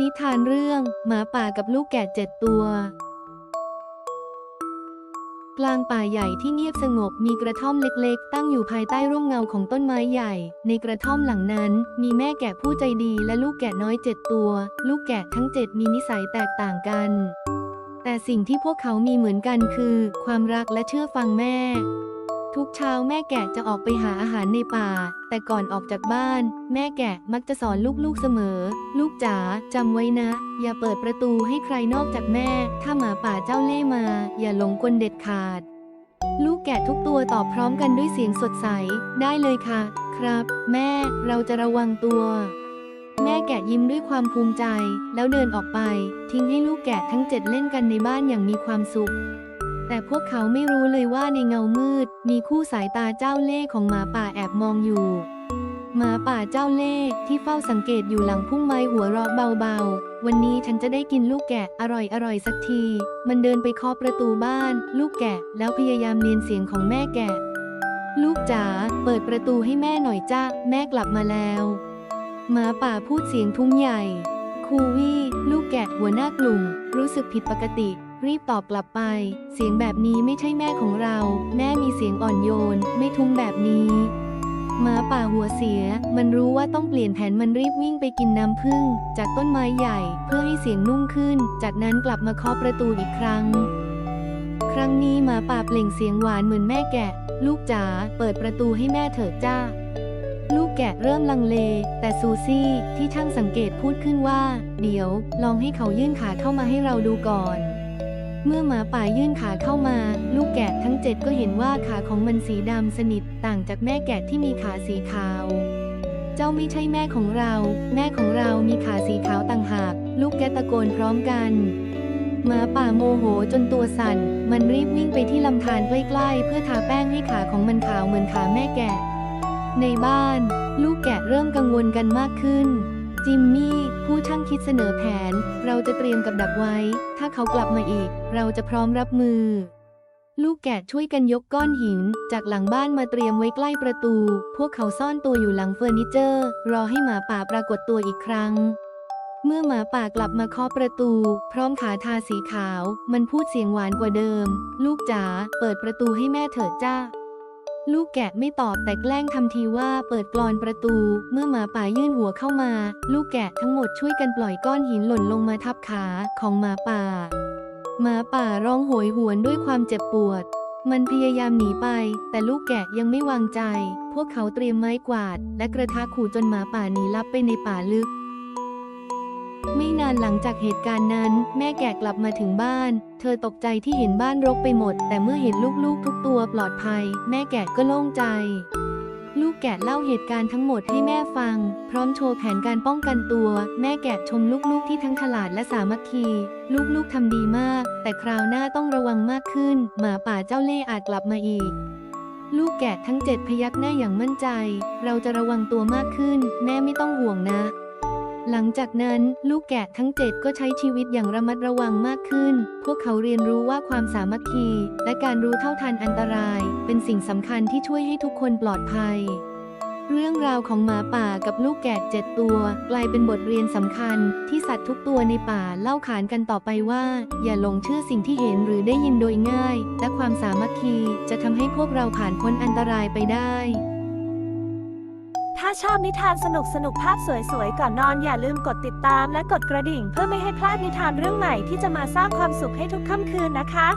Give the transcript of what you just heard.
นิทานเรื่อง หมาป่ากับลูกแกะเจ็ดตัว กลางป่าใหญ่ที่เงียบสงบมีกระท่อมเล็กๆ ตั้งอยู่ภายใต้ร่มเงาของต้นไม้ใหญ่ ในกระท่อมหลังนั้น มีแม่แกะผู้ใจดีและลูกแกะน้อยเจ็ดตัว ลูกแกะทั้งเจ็ดมีนิสัยแตกต่างกัน แต่สิ่งที่พวกเขามีเหมือนกันคือ ความรักและเชื่อฟังแม่ ทุกเช้าแม่แกะจะออกไปหาอาหารในป่า แต่ก่อนออกจากบ้าน แม่แกะมักจะสอนลูกๆเสมอ ลูกจ๋าจำไว้นะ อย่าเปิดประตูให้ใครนอกจากแม่ ถ้าหมาป่าเจ้าเล่มา อย่าหลงกลเด็ดขาด ลูกแกะทุกตัวตอบพร้อมกันด้วยเสียงสดใส ได้เลยค่ะ ครับ แม่เราจะระวังตัวแม่แกะยิ้มด้วยความภูมิใจ แล้วเดินออกไป ทิ้งให้ลูกแกะทั้งเจ็ดเล่นกันในบ้านอย่างมีความสุข แต่พวกเขาไม่รู้เลยว่าในเงามืด มีคู่สายตาเจ้าเล่ห์ของหมาป่าแอบมองอยู่หมาป่าเจ้าเล่ห์ที่เฝ้าสังเกตอยู่หลังพุ่มไม้หัวเราะเบาๆ วันนี้ฉันจะได้กินลูกแกะอร่อยๆสักที มันเดินไปเคาะประตูบ้าน ลูกแกะแล้วพยายามเลียนเสียงของแม่แกะ ลูกจ๋าเปิดประตูให้แม่หน่อยจ้าแม่กลับมาแล้วหมาป่าพูดเสียงทุ้มใหญ่ คูวี่ลูกแกะหัวหน้ากลุ่ม รู้สึกผิดปกติ รีบตอบกลับไป เสียงแบบนี้ไม่ใช่แม่ของเรา แม่มีเสียงอ่อนโยน ไม่ทุ้มแบบนี้หมาป่าหัวเสีย มันรู้ว่าต้องเปลี่ยนแผนมันรีบวิ่งไปกินน้ำผึ้งจากต้นไม้ใหญ่ เพื่อให้เสียงนุ่มขึ้น จากนั้นกลับมาเคาะประตูอีกครั้ง ครั้งนี้หมาป่าเปล่งเสียงหวานเหมือนแม่แกะ ลูกจ๋าเปิดประตูให้แม่เถิดจ้า ลูกแกะเริ่มลังเล แต่ซูซี่ที่ช่างสังเกตพูดขึ้นว่า เดี๋ยว ลองให้เขายื่นขาเข้ามาให้เราดูก่อน เมื่อหมาป่ายื่นขาเข้ามา ลูกแกะทั้งเจ็ดก็เห็นว่าขาของมันสีดำสนิทต่างจากแม่แกะที่มีขาสีขาว เจ้าไม่ใช่แม่ของเรา แม่ของเรามีขาสีขาวต่างหาก ลูกแกะตะโกนพร้อมกัน หมาป่าโมโหจนตัวสั่น มันรีบวิ่งไปที่ลำธารใกล้ๆเพื่อทาแป้งให้ขาของมันขาวเหมือนขาแม่แกะ ในบ้าน ลูกแกะเริ่มกังวลกันมากขึ้น จิมมี่ ผู้ช่างคิดเสนอแผน เราจะเตรียมกับดักไว้ ถ้าเขากลับมาอีก เราจะพร้อมรับมือ ลูกแกะช่วยกันยกก้อนหิน จากหลังบ้านมาเตรียมไว้ใกล้ประตู พวกเขาซ่อนตัวอยู่หลังเฟอร์นิเจอร์ รอให้หมาป่าปรากฏตัวอีกครั้ง เมื่อหมาป่ากลับมาเคาะประตู พร้อมขาทาสีขาว มันพูดเสียงหวานกว่าเดิม ลูกจ๋าเปิดประตูให้แม่เถิดจ้า ลูกแกะไม่ตอบแต่แกล้งทำทีว่าเปิดกลอนประตู เมื่อหมาป่ายื่นหัวเข้ามา ลูกแกะทั้งหมดช่วยกันปล่อยก้อนหินหล่นลงมาทับขาของหมาป่า หมาป่าร้องโหยหวนด้วยความเจ็บปวด มันพยายามหนีไป แต่ลูกแกะยังไม่วางใจ พวกเขาเตรียมไม้กวาด และกระทะขู่จนหมาป่าหนีลับไปในป่าลึกานหลังจากเหตุการณ์นั้น แม่แกะกลับมาถึงบ้าน เธอตกใจที่เห็นบ้านรกไปหมด แต่เมื่อเห็นลูกๆทุกตัวปลอดภัย แม่แกะก็โล่งใจ ลูกแกะเล่าเหตุการณ์ทั้งหมดให้แม่ฟัง พร้อมโชว์แผนการป้องกันตัว แม่แกะชมลูกๆที่ทั้งฉลาดและสามัคคี ลูกๆทำดีมาก แต่คราวหน้าต้องระวังมากขึ้น หมาป่าเจ้าเล่ห์อาจกลับมาอีกลูกแกะทั้งเจ็ดพยักหน้าอย่างมั่นใจ เราจะระวังตัวมากขึ้น แม่ไม่ต้องห่วงนะ หลังจากนั้นลูกแกะทั้งเจ็ดก็ใช้ชีวิตอย่างระมัดระวังมากขึ้น พวกเขาเรียนรู้ว่าความสามัคคี และการรู้เท่าทันอันตราย เป็นสิ่งสำคัญที่ช่วยให้ทุกคนปลอดภัย เรื่องราวของหมาป่ากับลูกแกะเจ็ดตัว กลายเป็นบทเรียนสำคัญ ที่สัตว์ทุกตัวในป่าเล่าขานกันต่อไปว่า อย่าหลงเชื่อสิ่งที่เห็นหรือได้ยินโดยง่าย และความสามัคคีจะทำให้พวกเราผ่านพ้นอันตรายไปได้ ถ้าชอบนิทานสนุกสนุกๆภาพสวยๆ ก่อนนอนอย่าลืมกดติดตามและกดกระดิ่ง เพื่อไม่ให้พลาดนิทานเรื่องใหม่ที่จะมาสร้างความสุขให้ทุกค่ำคืนนะคะ